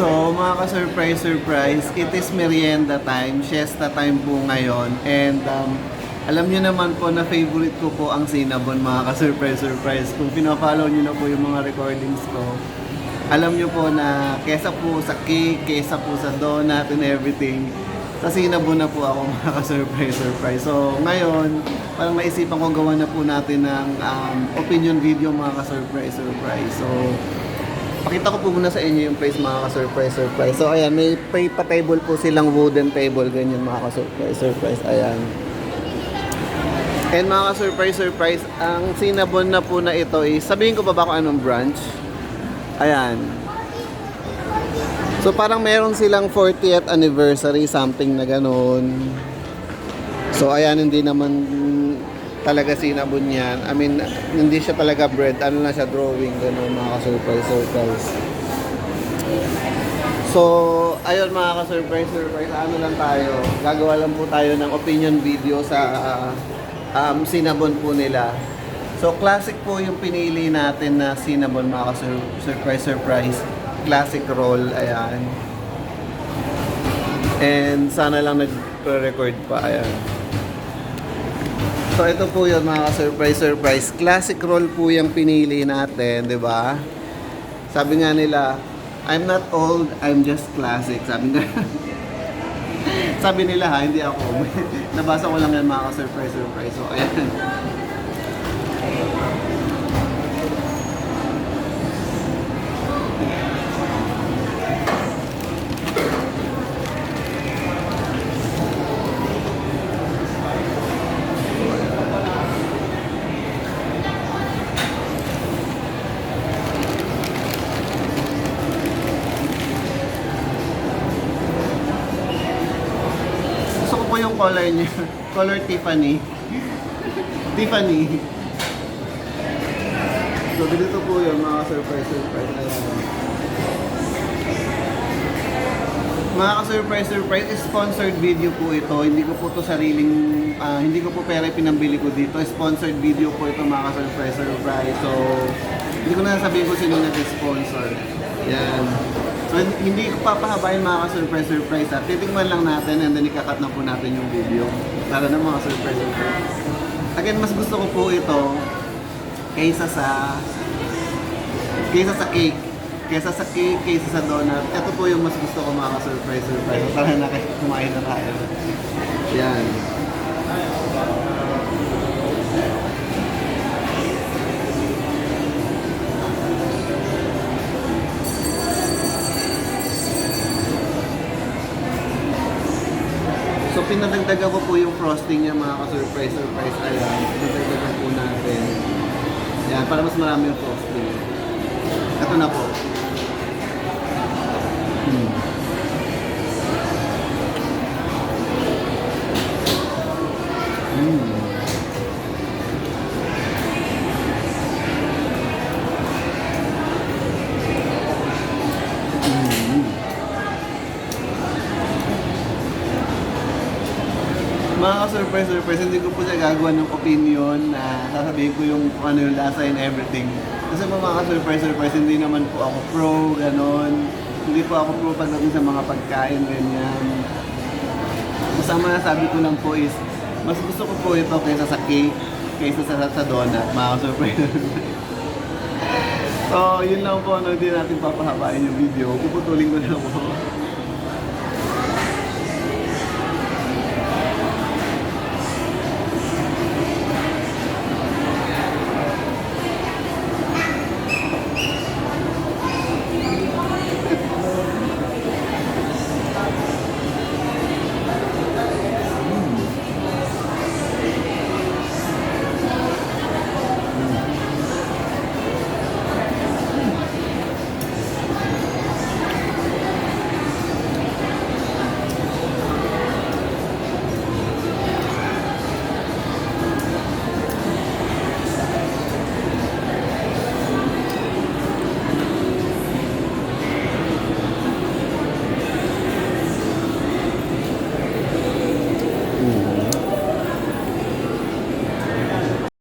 So, mga ka-surprise, surprise, it is merienda time, siesta time po ngayon. And um, alam niyo naman po na favorite ko po ang cinnamon, mga ka-surprise, surprise. Kung pinafollow niyo na po yung mga recordings ko, alam niyo po na kesa po sa cake, kesa po sa donut and everything, sa cinnamon na po ako mga ka-surprise, surprise. So, ngayon, parang naisipan ko gawa na po natin ng um, opinion video mga ka-surprise, surprise. So, Pakita ko po muna sa inyo yung place mga ka-surprise surprise. So ayan, may, may pa-table po silang wooden table ganyan mga ka-surprise surprise. Ayan. And mga ka-surprise surprise, ang Cinnabon na po na ito is, sabihin ko pa ba kung anong branch? Ayan. So parang meron silang 40th anniversary, something na ganun. So ayan, hindi naman talaga sinabon yan. I mean, hindi siya talaga bread. Ano na siya, drawing, gano'n, mga ka-surprise, surprise. So, ayun mga ka-surprise, surprise, ano lang tayo. Gagawa lang po tayo ng opinion video sa uh, um, cinnamon po nila. So, classic po yung pinili natin na cinnamon, mga ka-surprise, surprise. Classic roll, ayan. And sana lang nag-record pa, ayan. So ito po yun mga surprise surprise. Classic roll po yung pinili natin, 'di ba? Sabi nga nila, I'm not old, I'm just classic. Sabi nga. Sabi nila ha, hindi ako. Nabasa ko lang yan mga surprise surprise. So ayan. Color niya. Color Tiffany. Tiffany. So, dito po yun, mga surprise, surprise. Ayan. Mga ka-surprise, surprise, sponsored video po ito. Hindi ko po to sariling, ah, hindi ko po pera pinambili ko dito. Sponsored video po ito, mga ka-surprise, surprise. So, hindi ko na sabihin ko sino nag-sponsor. Yan. So, hindi ko papahabain mga ka-surprise, surprise. Ha. Titingnan lang natin and then ikakat na po natin yung video. Para na mga surprise, surprise. Again, mas gusto ko po ito kaysa sa kaysa sa cake. Kaysa sa cake, kaysa sa donut. Ito po yung mas gusto ko mga ka-surprise, surprise. Tara na kayo, kumain na tayo. Yan. So pinadagdagan ko po yung frosting niya mga ka-surprise, surprise. Ayan, pinadagdagan po natin. Yan, para mas marami yung frosting. Ito na po. Hmm. Mga ka-surprise, surprise, hindi ko po siya gagawa ng opinion na sasabihin ko yung kung ano yung lasa and everything. Kasi po mga ka-surprise, surprise, hindi naman po ako pro, ganon. Hindi po ako pro pagdating sa mga pagkain, ganyan. Kasama na sabi ko lang po is, mas gusto ko po ito kaysa sa cake, kaysa sa, sa donut, mga ka-surprise. so, yun lang po, no, hindi natin papahabain yung video. Puputulin ko na po.